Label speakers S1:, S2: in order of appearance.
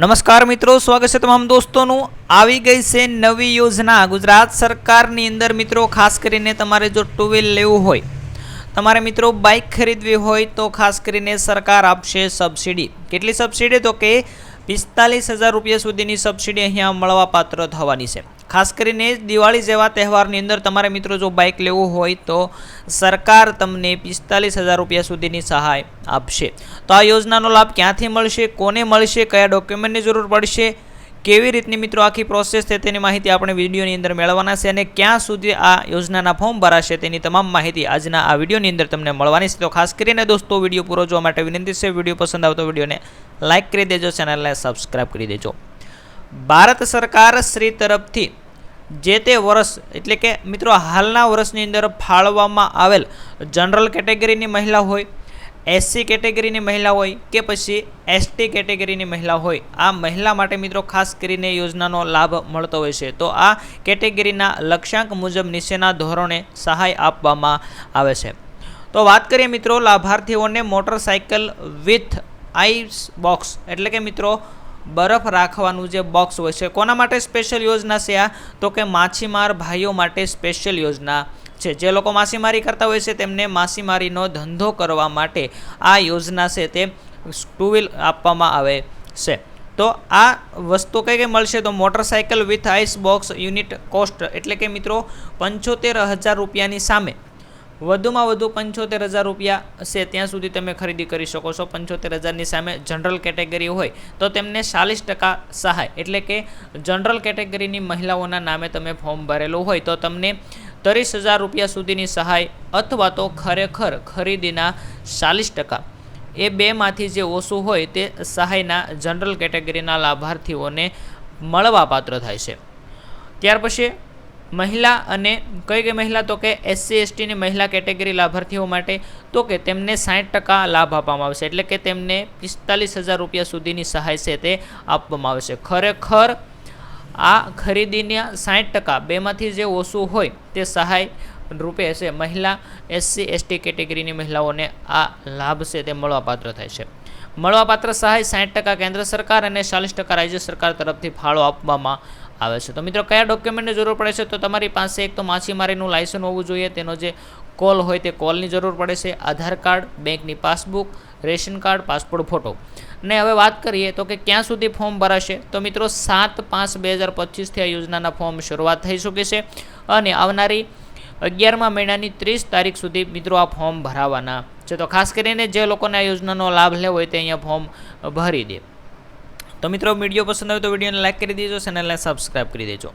S1: નમસ્કાર મિત્રો, સ્વાગત છે તમામ દોસ્તોનું. આવી ગઈ છે નવી યોજના. ગુજરાત સરકારની અંદર મિત્રો, ખાસ કરીને તમારે જો ટુ વ્હીલ લેવું હોય, તમારે મિત્રો બાઇક ખરીદવી હોય, તો ખાસ કરીને સરકાર આપશે સબસિડી કેટલી સબસિડી તો કે પિસ્તાલીસ હજાર રૂપિયા સુધીની સબસિડી અહીંયા મળવાપાત્ર થવાની છે. ખાસ કરીને દિવાળી જેવા તહેવારની અંદર તમારે મિત્રો જો બાઇક લેવું હોય તો સરકાર તમને પિસ્તાલીસ હજાર રૂપિયા સુધીની સહાય આપશે. તો આ યોજનાનો લાભ ક્યાંથી મળશે, કોને મળશે, કયા ડોક્યુમેન્ટની જરૂર પડશે, કેવી રીતની મિત્રો આખી પ્રોસેસ છે તેની માહિતી આપણે વિડીયોની અંદર મેળવવાના છે અને ક્યાં સુધી આ યોજનાના ફોર્મ ભરાશે તેની તમામ માહિતી આજના આ વિડીયોની અંદર તમને મળવાની છે. તો ખાસ કરીને દોસ્તો, વીડિયો પૂરો જોવા માટે વિનંતી છે, વીડિયો પસંદ આવતો વિડીયોને લાઇક કરી દેજો ચેનલને સબસ્ક્રાઇબ કરી દેજો. ભારત સરકાર શ્રી તરફથી જે તે વર્ષ, એટલે કે મિત્રો હાલના વર્ષની અંદર ફાળવવામાં આવેલ જનરલ કેટેગરીની મહિલા હોય એસસી કેટેગરીની મહિલા હોય કે પછી એસટી કેટેગરીની મહિલા હોય, આ મહિલા માટે મિત્રો ખાસ કરીને યોજનાનો લાભ મળતો હોય છે. તો આ કેટેગરીના લક્ષ્યાંક મુજબ નીચેના ધોરણે સહાય આપવામાં આવે છે. તો વાત કરીએ મિત્રો લાભાર્થીઓને મોટરસાઇકલ વિથ આઈસ બોક્સ, એટલે કે મિત્રો બરફ રાખવાનું જે બોક્સ હોય છે, કોના માટે સ્પેશિયલ યોજના છે આ? તો કે માછીમાર ભાઈઓ માટે સ્પેશિયલ યોજના છે. જે લોકો માછીમારી કરતા હોય છે, તેમને માછીમારીનો ધંધો કરવા માટે આ યોજના છે તે ટુ વ્હીલ આપવામાં આવે છે. તો આ વસ્તુ કઈ કઈ મળશે? તો motorcycle with ice box unit cost એટલે કે મિત્રો પંચોતેર હજાર રૂપિયાની સામે વધુમાં વધુ પંચોતેર હજાર રૂપિયા છે ત્યાં સુધી તમે ખરીદી કરી શકો છો. પંચોતેર હજારની સામે જનરલ કેટેગરી હોય તો તેમને ચાલીસ ટકા સહાય. એટલે કે જનરલ કેટેગરીની મહિલાઓના નામે તમે ફોર્મ ભરેલું હોય તો તમને ત્રીસ હજાર રૂપિયા સુધીની સહાય અથવા તો ખરેખર ખરીદીના ચાલીસ ટકા. એ બેમાંથી જે ઓછું હોય તે સહાયના જનરલ કેટેગરીના લાભાર્થીઓને મળવાપાત્ર થાય છે. ત્યાર પછી મહિલા અને કઈ કઈ મહિલા તો કે એસસી એસટીની મહિલા કેટેગરી લાભાર્થીઓ માટે તો કે તેમને સાઠ ટકા લાભ આપવામાં આવશે. એટલે કે તેમને પિસ્તાલીસ હજાર રૂપિયા સુધીની સહાય છે તે આપવામાં આવશે. ખરેખર આ ખરીદીના સાઠ ટકા બેમાંથી જે ઓછું હોય તે સહાય રૂપે છે મહિલા એસસી એસટી કેટેગરીની મહિલાઓને આ લાભ છે તે મળવાપાત્ર થાય છે. મળવાપાત્ર સહાય સાઠ ટકા કેન્દ્ર સરકાર અને ચાલીસ ટકા રાજ્ય સરકાર તરફથી ફાળો આપવામાં આવે છે. તો મિત્રો, કયા ડોક્યુમેન્ટની જરૂર પડે છે? તો તમારી પાસે એક તો માછીમારીનું લાયસન્સ હોવું જોઈએ, તેનો જે કોલ હોય તે કોલની જરૂર પડે છે. આધાર કાર્ડ બેંકની passbook ration card passport photo ને હવે વાત કરીએ તો કે ક્યાં સુધી ફોર્મ ભરાશે? તો મિત્રો, સાત પાંચ બે હજાર પચીસથી આ યોજનાના ફોર્મ શરૂઆત થઈ શકે છે અને આવનારી અગિયારમા મહિનાની ત્રીસ તારીખ સુધી મિત્રો આ ફોર્મ ભરાવાના છે. તો ખાસ કરીને જે લોકોને આ યોજનાનો લાભ લેવો હોય તે અહીંયા ફોર્મ ભરી દે. તો મિત્રો વીડિયો પસંદ આવે તો વિડીયોને લાઈક કરી દેજો ચેનલને સબસ્ક્રાઈબ કરી દેજો.